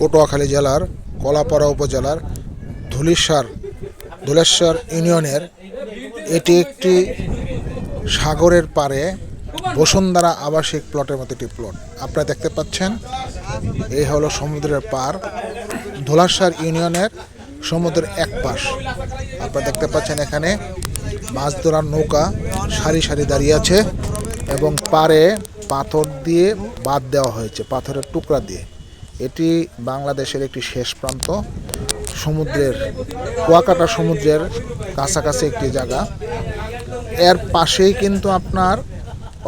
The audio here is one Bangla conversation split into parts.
পটুয়াখালী জেলার, কলাপাড়া উপজেলার ধুলিশ্বর ধুলেশ্বর ইউনিয়নের এটি একটি সাগরের পাড়ে বসুন্ধরা আবাসিক প্লটের মতো একটি প্লট। আপনারা দেখতে পাচ্ছেন, এই হলো সমুদ্রের পার ধুলাশ্বর ইউনিয়নের সমুদ্রের এক পাশ। আপনারা দেখতে পাচ্ছেন এখানে মাছ ধরার নৌকা সারি সারি দাঁড়িয়ে আছে এবং পাড়ে পাথর দিয়ে বাদ দেওয়া হয়েছে, পাথরের টুকরা দিয়ে। এটি বাংলাদেশের একটি শেষ প্রান্ত। সমুদ্রের, কুয়াকাটা সমুদ্রের কাছাকাছি একটি জায়গা। এর পাশেই কিন্তু আপনার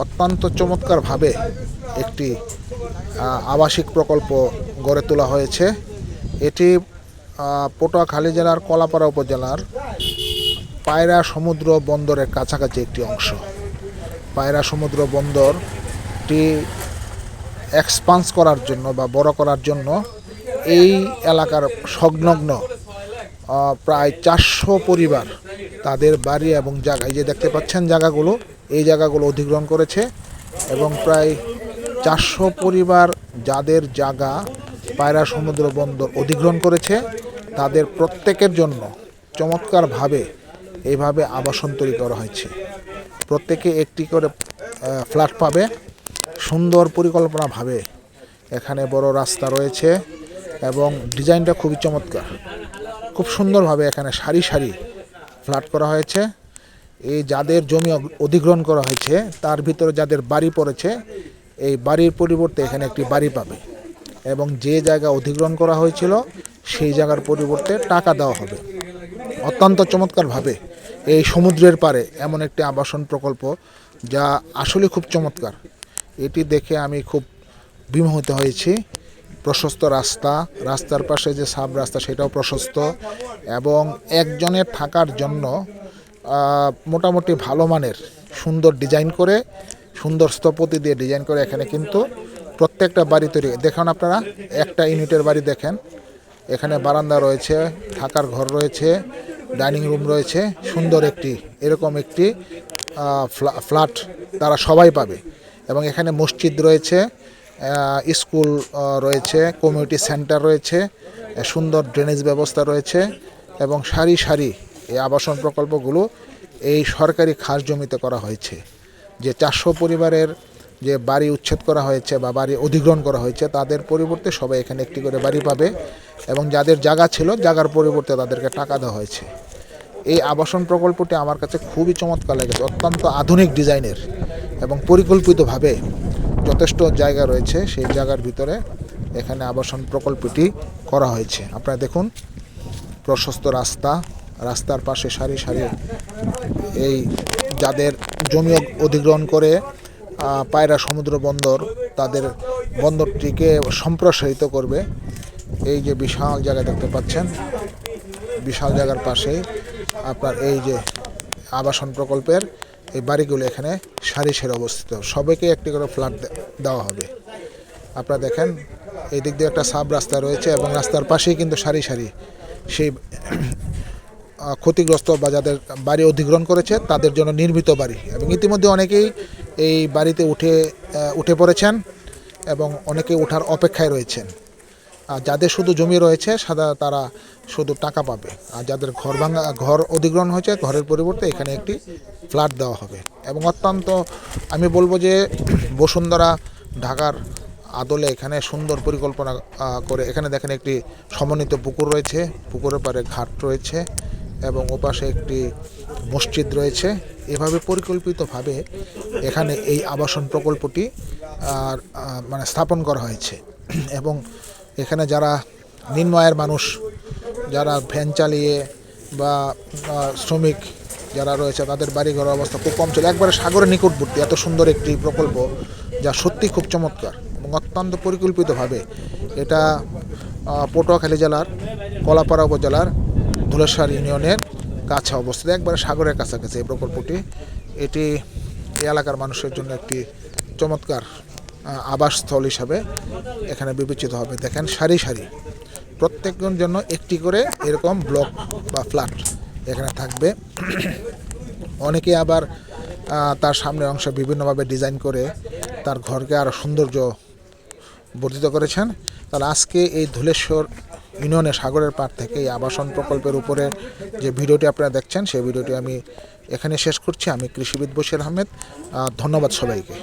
অত্যন্ত চমৎকারভাবে একটি আবাসিক প্রকল্প গড়ে তোলা হয়েছে। এটি পটুয়াখালী জেলার কলাপাড়া উপজেলার পায়রা সমুদ্র বন্দরের কাছাকাছি একটি অংশ। পায়রা সমুদ্র বন্দরটি এক্সপান্স করার জন্য বা বড় করার জন্য এই এলাকার সংলগ্ন প্রায় চারশো পরিবার তাদের বাড়ি এবং জায়গা, এই যে দেখতে পাচ্ছেন জায়গাগুলো, এই জায়গাগুলো অধিগ্রহণ করেছে এবং প্রায় চারশো পরিবার যাদের জায়গা পায়রা সমুদ্র বন্দর অধিগ্রহণ করেছে, তাদের প্রত্যেকের জন্য চমৎকারভাবে এইভাবে আবাসন তৈরি করা হয়েছে। প্রত্যেকে একটি করে ফ্ল্যাট পাবে। সুন্দর পরিকল্পনাভাবে এখানে বড় রাস্তা রয়েছে এবং ডিজাইনটা খুবই চমৎকার। খুব সুন্দরভাবে এখানে সারি সারি ফ্ল্যাট করা হয়েছে। এই যাদের জমি অধিগ্রহণ করা হয়েছে, তার ভিতরে যাদের বাড়ি পড়েছে, এই বাড়ির পরিবর্তে এখানে একটি বাড়ি পাবে এবং যে জায়গা অধিগ্রহণ করা হয়েছিল, সেই জায়গার পরিবর্তে টাকা দেওয়া হবে। অত্যন্ত চমৎকারভাবে এই সমুদ্রের পারে এমন একটি আবাসন প্রকল্প যা আসলে খুব চমৎকার। এটি দেখে আমি খুব বিমোহিত হয়েছি। প্রশস্ত রাস্তা, রাস্তার পাশে যে সাব রাস্তা, সেটাও প্রশস্ত এবং একজনের থাকার জন্য মোটামুটি ভালো মানের, সুন্দর ডিজাইন করে, সুন্দর স্থপতি দিয়ে ডিজাইন করে এখানে কিন্তু প্রত্যেকটা বাড়ি তৈরি। দেখুন আপনারা, একটা ইউনিটের বাড়ি দেখেন। এখানে বারান্দা রয়েছে, থাকার ঘর রয়েছে, ডাইনিং রুম রয়েছে, সুন্দর একটি, এরকম একটি ফ্ল্যাট তারা সবাই পাবে। এবং এখানে মসজিদ রয়েছে স্কুল রয়েছে কমিউনিটি সেন্টার রয়েছে সুন্দর ড্রেনেজ ব্যবস্থা রয়েছে এবং সারি সারি এই আবাসন প্রকল্পগুলো এই সরকারি খাস জমিতে করা হয়েছে। যে চারশো পরিবারের যে বাড়ি উচ্ছেদ করা হয়েছে বা বাড়ি অধিগ্রহণ করা হয়েছে, তাদের পরিবর্তে সবাই এখানে একটি করে বাড়ি পাবে এবং যাদের জায়গা ছিল, জায়গার পরিবর্তে তাদেরকে টাকা দেওয়া হয়েছে। এই আবাসন প্রকল্পটি আমার কাছে খুবই চমৎকার লেগেছে। অত্যন্ত আধুনিক ডিজাইনের। এবং পরিকল্পিতভাবে যথেষ্ট জায়গা রয়েছে, সেই জায়গার ভিতরে এখানে আবাসন প্রকল্পটি করা হয়েছে। আপনারা দেখুন, প্রশস্ত রাস্তা, রাস্তার পাশে সারি সারি এই যাদের জমি অধিগ্রহণ করে পায়রা সমুদ্র বন্দর, তাদের বন্দরটিকে সম্প্রসারিত করবে। এই যে বিশাল জায়গা দেখতে পাচ্ছেন, বিশাল জায়গার পাশে আপনার এই যে আবাসন প্রকল্পের এই বাড়িগুলো এখানে সারি সারি অবস্থিত। সবাইকে একটি করে ফ্ল্যাট দেওয়া হবে। আপনারা দেখেন এই দিক দিয়ে একটা সাব রাস্তা রয়েছে এবং রাস্তার পাশেই কিন্তু সারি সারি সেই ক্ষতিগ্রস্ত বা যাদের বাড়ি অধিগ্রহণ করেছে, তাদের জন্য নির্মিত বাড়ি। এবং ইতিমধ্যে অনেকেই এই বাড়িতে উঠে উঠে পড়েছেন এবং অনেকে ওঠার অপেক্ষায় রয়েছেন। আর যাদের শুধু জমি রয়েছে, সাদা তারা শুধু টাকা পাবে। আর যাদের ঘর ভাঙা, ঘর অধিগ্রহণ হয়েছে, ঘরের পরিবর্তে এখানে একটি ফ্ল্যাট দেওয়া হবে। এবং অত্যন্ত, আমি বলব যে, বসুন্ধরা ঢাকার আদলে এখানে সুন্দর পরিকল্পনা করে এখানে দেখেন একটি সমন্বিত পুকুর রয়েছে। পুকুরের পাড়ে ঘাট রয়েছে এবং ওপাশে একটি মসজিদ রয়েছে। এভাবে পরিকল্পিতভাবে এখানে এই আবাসন প্রকল্পটি, আর মানে স্থাপন করা হয়েছে। এবং এখানে যারা নিম্ন আয়ের মানুষ, যারা ভ্যান চালিয়ে বা শ্রমিক যারা রয়েছে, তাদের বাড়িঘরের অবস্থা খুব কম ছিল একবারে সাগরের নিকটবর্তী, এত সুন্দর একটি প্রকল্প যা সত্যি খুব চমৎকার এবং অত্যন্ত পরিকল্পিতভাবে এটা পটুয়াখালী জেলার, কলাপাড়া উপজেলার, ধুলেশ্বর ইউনিয়নের কাছে অবস্থিত। একবারে সাগরের কাছাকাছি এই প্রকল্পটি। এটি এলাকার মানুষের জন্য একটি চমৎকার আবাসস্থল হিসাবে এখানে বিবেচিত হবে। দেখেন সারি সারি। প্রত্যেকজন জন্য একটি করে এরকম ব্লক বা ফ্ল্যাট এখানে থাকবে। অনেকে আবার তার সামনের অংশ বিভিন্নভাবে ডিজাইন করে তার ঘরকে আরও সৌন্দর্য বর্ধিত করেছেন। তাহলে আজকে এই ধুলেশ্বর ইউনিয়নের সাগরের পাড় থেকে এই আবাসন প্রকল্পের উপরে যে ভিডিওটি আপনারা দেখছেন, সেই ভিডিওটি আমি এখানে শেষ করছি। আমি কৃষিবিদ বশির আহমেদ। ধন্যবাদ সবাইকে।